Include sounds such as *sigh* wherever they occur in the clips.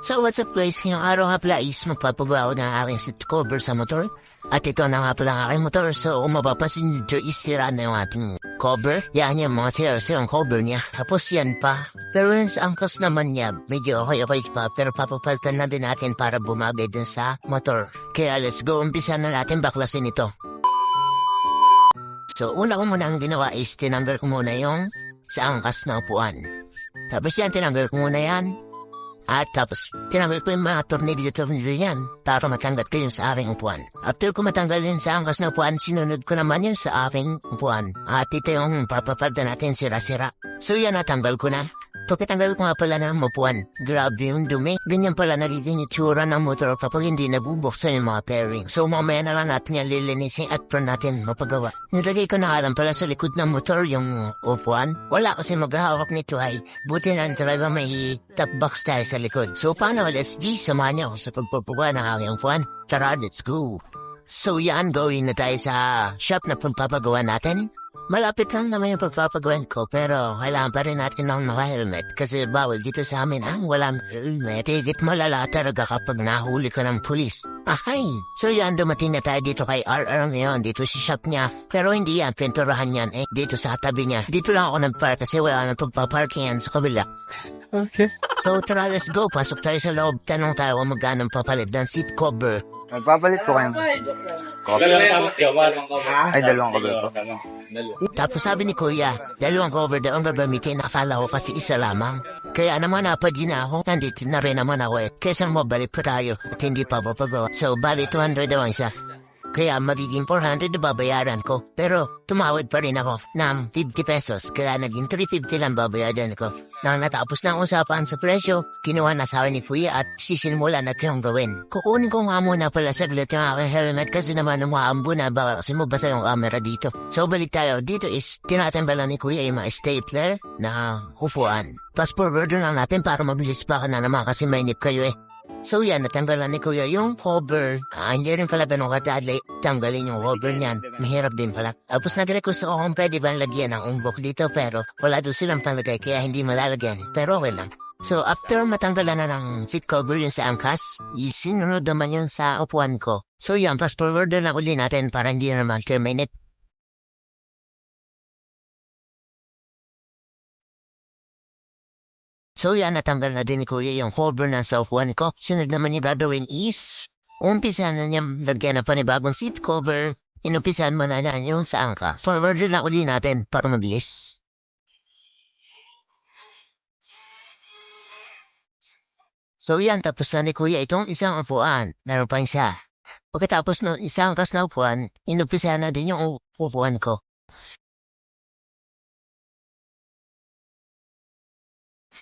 So what's up guys, ngayong araw nga pala is magpapagawa ako ng aking seat cover sa motor. At ito na nga pala ang aking motor, so kung mapapansin nyo is sira na yung ating cover. Yan yung mga sira-sira ang cover niya. Tapos yan pa. Pero yung sa angkas naman niya, medyo okay-okay pa, pero papapalitan na din natin para bumagay din sa motor. Kaya let's go, umpisa na natin baklasin ito. So una ko muna ang ginawa is tinanggal ko muna yung sa angkas na upuan. Tapos yan, tinanggal ko muna yan. At tapos, tinanggal ko yung mga tornilyo tornilyo yan para matanggal ko yung sa aking upuan. After ko matanggal yun sa angkas na upuan, sinunod ko naman yun sa aking upuan. At ito yung papapalda natin sira-sira. So yan, natanggal ko na. Pagkatanggal ko nga pala ng upuan, grabe yung dumi. Ganyan pala nagiging itsura ng motor kapag hindi nabubuksan yung mga pairing. So mamaya na lang natin yan lilinisin at pro natin mapagawa. Nilagay ko na lang pala sa likod ng motor yung upuan. Wala kasi maghahawak nito ay buti na ang driver may top box tayo sa likod. So paano let's G, samahan niyo sa pagpapagawa ng aking upuan. Tara, let's go! So yan, going na tayo sa shop na pagpapagawa natin. Malapit lang naman yung pagpapagawan ko pero kailangan pa rin natin ng mga helmet kasi bawal dito sa amin ang walang helmet. Tigit malala talaga kapag nahuli ka ng pulis. Ahay! So yan, dumating na tayo dito kay RR ngayon. Dito si shop niya. Pero hindi yan, pinturahan yan eh. Dito sa tabi niya. Dito lang ako nag-park kasi wala na pagpaparkingan sa kabila. Okay. So tara, let's go. Pasok tayo sa loob. Tanong tayo kung magkano papalit ng seat cover. Magpapalit po kayo. Cover. Dalawang cover. Ay, dalawang cover po. Tapos sabi ni Kuya, dalawang cover daw ang gagamitin. Akala ko kasi isa lamang. Kaya naman napadin na ako. Nandito na rin naman ako eh. Kesa mabalik pa tayo at hindi pa papagawa. So bali 200 daw ang isa. Kaya magiging 400 na babayaran ko. Pero tumawad pa rin ako ng 50 pesos. Kaya naging 350 lang babayaran ko. Nang natapos na ang usapan sa presyo, kinuha na sa akin ni Kuya at sisinmula na kayong gawin. Kukunin ko nga muna pala saglit yung aking helmet kasi naman umaambo na baka kasi mabasa yung camera dito. So balik tayo. Dito is tinatambalan ni Kuya yung mga stapler na upuan. Fast forward lang natin para mabilis pa ka na naman kasi may nip kayo eh. So yan, natanggalan ni Kuya yung cover. Ah, hindi rin pala ganun kadali. Tanggalin yung cover niyan. Mahirap din pala. Tapos nag-request ako kung pwede ba lagyan ng umbok dito pero wala doon silang panlagay kaya hindi malalagyan. Pero okay lang. So after matanggalan na ng seat cover yun sa angkas, isinunod naman yun sa upuan ko. So yan, fast forward na uli natin para hindi na naman kayo So yan, natanggal na din ni Kuya yung cover ng sa upuan ko. Sunod naman niya gagawin is, umpisa na niya lagyan ng panibagong seat cover. Inumpisahan mo na lang yung sa angkas. Forward na uli natin para mabilis. So yan, tapos na ni Kuya itong isang upuan. Meron pa isa. Pagkatapos ng isang angkas na upuan, inumpisahan na din yung upuan ko.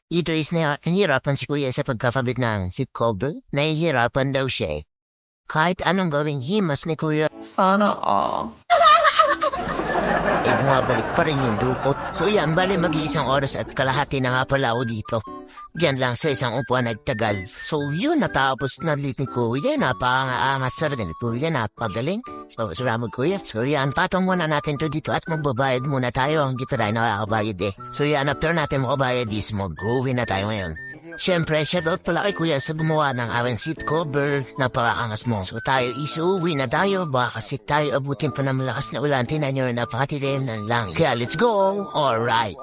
Ito is na nahihirapan si Kuya sa pagkakabit ng seat cover. Nahihirapan daw siya eh. Kahit anong gawing himas ni Kuya, Sana all. Bumabalik pa rin yung dukot. So yan, bali mag-iisang oras at kalahati na nga pala ako dito. Diyan lang sa isang upuan nagtagal. So yun, natapos na lit ni Kuya. Napaka-angas sa rin ni Kuya, napagaling. So salamat Kuya. So yan, patong muna natin to dito at magbabayad muna tayo. Hindi pa tayo nakakabayad eh. So yan, after natin makabayad is mag-go na tayo ngayon. Siyempre, shoutout pala kay Kuya sa gumawa ng aming seat cover. Napakaangas mo. So tayo isuwi na tayo. Baka kasi tayo abutin pa ng malakas na ulan. Tinan nyo, napakatilim ng langit. Kaya let's go! Alright!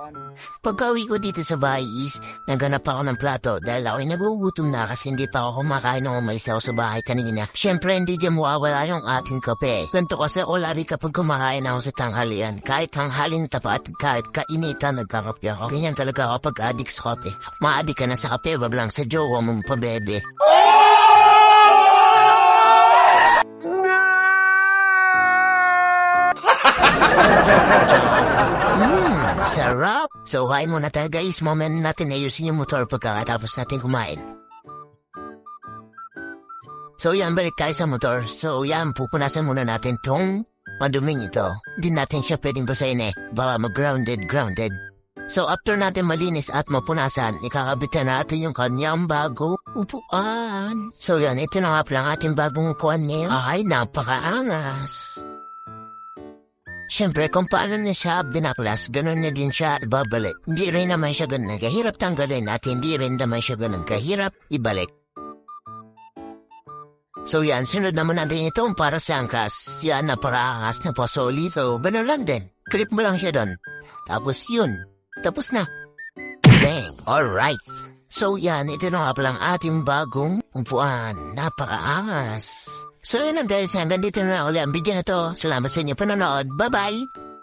Pagka-uwi ko dito sa bahay is, naghanap ako ng plato dahil ako'y nagugutom na kasi hindi pa ako kumakain nung umalis ako sa bahay kanina. Siyempre, hindi dyan mawawala yung ating kape. Ganito kasi ako labi kapag kumakain ako sa tanghalian. Kahit tanghali na tapat, kahit kainitan nagkakape ako. Ganyan talaga ako pag addict sa kape. Ma-addict ka na sa kape, wag lang sa jowa mong pabebe. Mmm, *laughs* sarap! So, kain muna tayo guys. Moment natin ayusin yung motor pagkatapos natin kumain. So yan, balik tayo sa motor. So yan, pupunasan muna natin tong maduming ito. Hindi natin siya pwedeng basahin eh. Baka mag-grounded, grounded. So after natin malinis at mapunasan, ikakabitan natin yung kanyang bago upuan. So yan, ito na nga pala ang ating bagong upuan ngayon. Ay, napakaangas. Siyempre, kung paano na siya binaklas, ganun na din siya babalik. Hindi rin naman siya ganun kahirap tanggalin at hindi rin naman siya ganun kahirap ibalik. So yan, sunod naman natin ito para sa angkas. Yan, napakaangas na po solid. So, ganun lang din. Clip mo lang siya doon. Tapos yun. Tapos na. Bang! Alright. So yan, ito na nga palang ating bagong upuan. Napakaangas. So yun lang guys, hanggang dito na ulit ang video na to. Salamat sa inyo panonood. Bye-bye!